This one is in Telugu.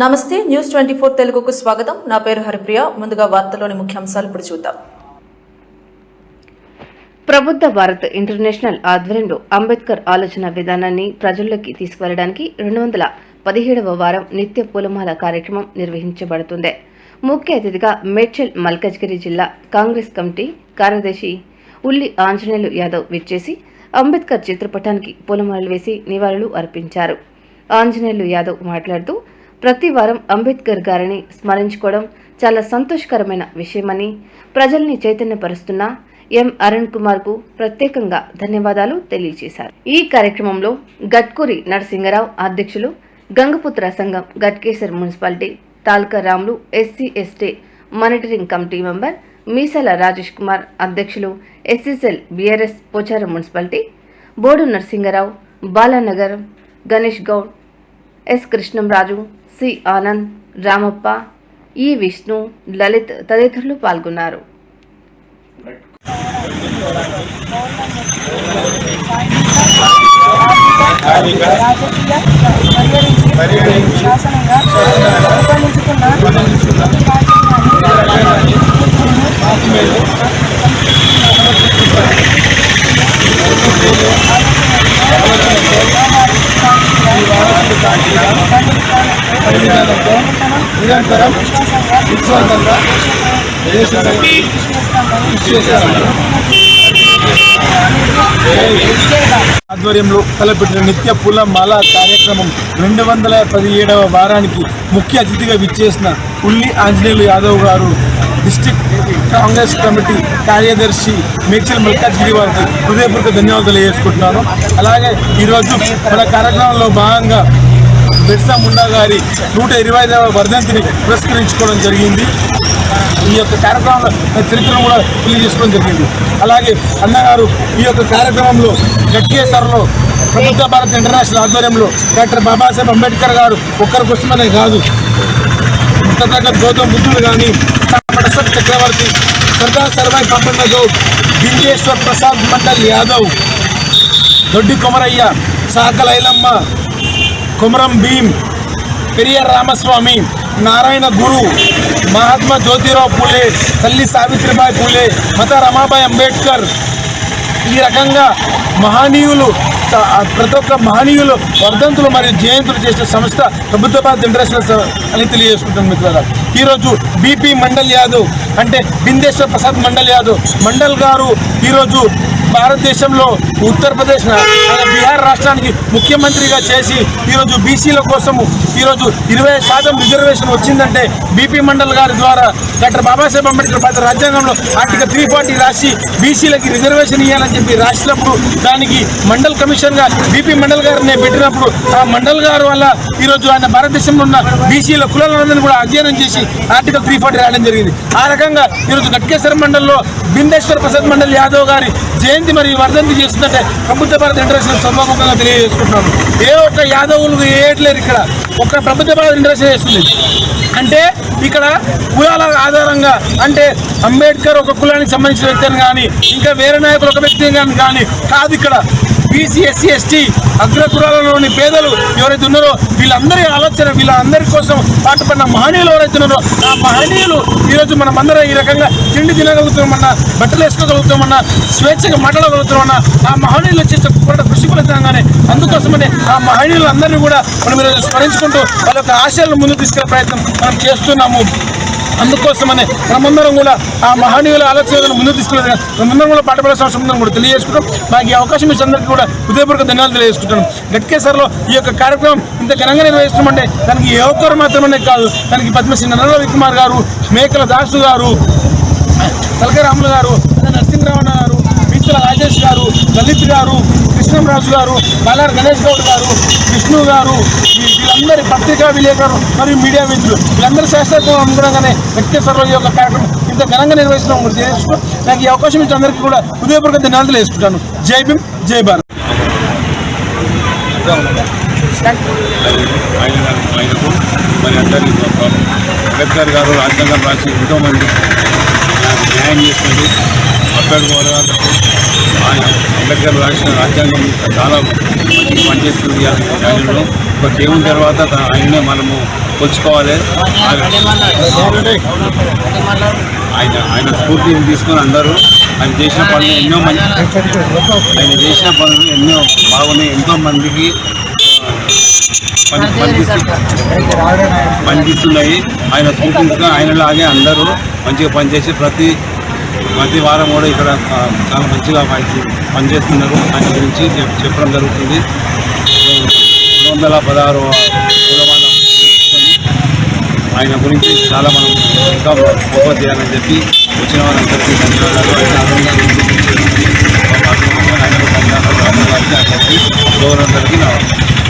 నమస్తే న్యూస్ ట్వంటీ ఫోర్ తెలుగుకు స్వాగతం. నా పేరు హరిప్రియ. ముందుగా వార్తలోని ముఖ్యాంశాలు ఇప్పుడు చూద్దాం. ప్రబుద్ధ భారత్ ఇంటర్నేషనల్ ఆధ్వర్యంలో అంబేద్కర్ ఆలోచన విధానాన్ని ప్రజల్లోకి తీసుకువెళ్ళడానికి రెండు వందల పదిహేడవ వారం నిత్య పూలమాల కార్యక్రమం నిర్వహించబడుతుంది. ముఖ్య అతిథిగా మేడ్చల్ మల్కజ్గిరి జిల్లా కాంగ్రెస్ కమిటీ కార్యదర్శి ఉల్లి ఆంజనేయులు యాదవ్ విచ్చేసి అంబేద్కర్ చిత్రపటానికి పూలమాలలు వేసి నివాళులు అర్పించారు. ఆంజనేయులు యాదవ్ మాట్లాడుతూ ప్రతి వారం అంబేద్కర్ గారిని స్మరించుకోవడం చాలా సంతోషకరమైన విషయమని ప్రజల్ని చైతన్యపరుస్తున్న ఎం అరుణ్ కుమార్కు ప్రత్యేకంగా ధన్యవాదాలు తెలియజేశారు. ఈ కార్యక్రమంలో గట్కూరి నరసింగరావు అధ్యక్షులు గంగపుత్ర సంఘం Ghatkesar municipality తాల్కా Ramulu SC ST monitoring committee member Meesala Rajesh Kumar అధ్యక్షులు SSL BRS Pocharam municipality Bodu Narasingarao Balanagar Ganesh Goud S Krishnamraju C. Anand Ramappa E Vishnu Lalith తదితరులు పాల్గొన్నారు. పరిగణించి శాసనంగా నిరంతరం విశ్వాసంగా ఆధ్వర్యంలో తలపెట్టిన నిత్య పూల మాల కార్యక్రమం రెండు వందల పదిహేడవ వారానికి ముఖ్య అతిథిగా విచ్చేసిన ఉల్లి ఆంజనేయులు యాదవ్ గారు డిస్టిక్ కాంగ్రెస్ కమిటీ కార్యదర్శి మేచల్ మల్కాజ్గిరి వారికి హృదయపూర్వక ధన్యవాదాలు తెలియజేసుకుంటున్నాను. అలాగే ఈరోజు మన కార్యక్రమంలో భాగంగా బిర్సా ముండా గారి నూట ఇరవై ఐదవ వర్ధంతిని పురస్కరించుకోవడం జరిగింది. ఈ యొక్క కార్యక్రమంలో చరిత్రను కూడా తెలియజేసుకోవడం జరిగింది. అలాగే అన్నగారు ఈ యొక్క కార్యక్రమంలో గట్కేసర్లో ప్రభుత్వ భారత్ ఇంటర్నేషనల్ ఆధ్వర్యంలో డాక్టర్ బాబాసాహెబ్ అంబేద్కర్ గారు ఒక్కరి కోసమనే కాదు ఇంతదాకా గౌతమ్ బుద్ధుడు కానీ అశోక్ చక్రవర్తి సర్దార్ సర్వాయి పంపన్న గౌడ్ బిందేశ్వర్ ప్రసాద్ మండల్ యాదవ్ దొడ్డి కొమరయ్య సాకలైలమ్మ కుమరం భీమ్ పెరియ రామస్వామి నారాయణ గురు మహాత్మా జ్యోతిరావు పూలే తల్లి సావిత్రిబాయి పూలే మత రమాబాయి అంబేద్కర్. ఈ రకంగా మహనీయులు ప్రతి ఒక్క మహనీయులు వర్ధంతులు మరియు జయంతులు చేసిన సంస్థ ప్రభుత్వ ఇంటర్నేషనల్ అని తెలియజేసుకుంటాం మిత్రులారా. ఈరోజు బీపీ మండల్ యాదవ్ అంటే బిందేశ్వర్ ప్రసాద్ మండల్ యాదవ్ మండల్ గారు ఈరోజు భారతదేశంలో ఉత్తరప్రదేశ్ బీహార్ రాష్ట్రానికి ముఖ్యమంత్రిగా చేసి ఈరోజు బీసీల కోసము ఈరోజు ఇరవై శాతం రిజర్వేషన్ వచ్చిందంటే బీపీ మండల్ గారి ద్వారా డాక్టర్ బాబాసాహెబ్ అంబేద్కర్ భారత రాజ్యాంగంలో ఆర్టికల్ త్రీ ఫార్టీ రాసి బీసీలకి రిజర్వేషన్ ఇవ్వాలని చెప్పి రాసినప్పుడు దానికి మండల్ కమిషన్గా బీపీ మండల్ గారిని పెట్టినప్పుడు ఆ మండల్ గారు వల్ల ఈరోజు ఆయన భారతదేశంలో ఉన్న బీసీల కులాలందరినీ కూడా అధ్యయనం చేసి ఆర్టికల్ త్రీ ఫార్టీ రాయడం జరిగింది. ఆ రకంగా ఈరోజు గట్కేశ్వర మండల్లో బిందేశ్వర ప్రసాద్ మండల్ యాదవ్ గారి జయంతి మరి వర్ధంతి చేస్తుందంటే ప్రభుత్వ భారత ఇంటర్నేషనల్ సభాముఖంగా తెలియజేసుకుంటున్నాను. ఏ ఒక్క యాదవులు వేయట్లేరు ఇక్కడ. ఒక్క ప్రభుత్వ భారత ఇంటర్నేషనల్ చేస్తుంది. అంటే ఇక్కడ కులాల ఆధారంగా అంటే అంబేద్కర్ ఒక కులానికి సంబంధించిన వ్యక్తి అని కానీ ఇంకా వేరే నాయకులు ఒక వ్యక్తి అని కానీ కాదు ఇక్కడ. బీసీ ఎస్సీ ఎస్టీ అగ్రకులాలలోని పేదలు ఎవరైతే ఉన్నారో వీళ్ళందరి ఆలోచన వీళ్ళందరి కోసం పాటుపడిన మహనీయులు ఎవరైతే ఉన్నారో ఆ మహనీయులు ఈరోజు మనం అందరం ఈ రకంగా తిండి తినగలుగుతామన్నా బట్టలు వేసుకోగలుగుతామన్నా స్వేచ్ఛగా మాట్లాడగలుగుతామన్నా ఆ మహనీయులు చేసే కూడా కృషి ఫలితంగానే అందుకోసమనే ఆ మహనీయులందరినీ కూడా మనం ఈరోజు స్మరించుకుంటూ వాళ్ళ యొక్క ఆశయాలను ముందుకు తీసుకెళ్ళే ప్రయత్నం మనం చేస్తున్నాము. అందుకోసమనే మనమందరం కూడా ఆ మహనీయుల ఆలోచనలను ముందు తీసుకెళ్ళి మనమందరం కూడా పాటుపడాల్సిన సంవత్సరం ఉందని కూడా తెలియజేసుకుంటాం. మాకు ఈ అవకాశం ఇచ్చిన అందరికీ కూడా హృదయపూర్వక ధన్యవాదాలు తెలియజేసుకుంటాను గట్కేసర్లో ఈ యొక్క కార్యక్రమం ఇంత ఘనంగా నిర్వహిస్తున్నామంటే దానికి ఏ ఒక్కరు మాత్రమే కాదు దానికి పద్మశ్రీ నల్ల కుమార్ గారు మేకల దాసు గారు తలకరాములు గారు గారు రాజేష్ గారు దళిత్ గారు కృష్ణంరాజు గారు బల్లార్ గణేష్ గౌడ్ గారు విష్ణు గారు వీళ్ళందరి పత్రికా విలేకరు మరియు మీడియా మిత్రులు. వీళ్ళందరి శాస్త్రత్వం అనుగుణంగానే వెంకటేశ్వరరావు ఈ యొక్క కార్యక్రమం ఇంత ఘనంగా నిర్వహిస్తున్నాం. కూడా తెలియజేసుకుంటూ నాకు ఈ అవకాశం ఇచ్చిన అందరికీ కూడా హృదయపూర్వక ధన్యవాదాలు వేసుకుంటాను జై భీమ్ జై భారత్. ఆయనకు మరి అందరి అంబేద్కర్ గారు రాజ్యాంగం రాసి ఎంతోమంది న్యాయం చేస్తుంది అంబేద్కర్ గారు ఆయన అంబేద్కర్ రాసిన రాజ్యాంగం చాలా మంచి పనిచేస్తుంది రాజ్యంలో న్యాయంలో ఒక దేవుని తర్వాత ఆయన్నే మనము కొలుచుకోవాలి. ఆయన ఆయన స్ఫూర్తిని తీసుకొని అందరూ ఆయన చేసిన పనులు ఎన్నో మంది ఆయన చేసిన పనులు ఎన్నో బాగున్నాయి. ఎంతో మందికి ఆ, పని ఆయన స్ఫూర్తి తీసుకొని ఆయనలాగే అందరూ మంచిగా పనిచేసి ప్రతి ప్రతి వారం కూడా ఇక్కడ చాలా మంచిగా పని పనిచేస్తున్నారు. ఆయన గురించి చెప్పడం జరుగుతుంది. రెండు వందల పదహారు ఆయన గురించి చాలా మనం ఇంకా ఫోకస్ చేయాలని చెప్పి వచ్చిన వారందరికీ ధన్యవాదాలు. ఆయన ధన్యవాదాలు అందరికీ గౌరవందరికీ నా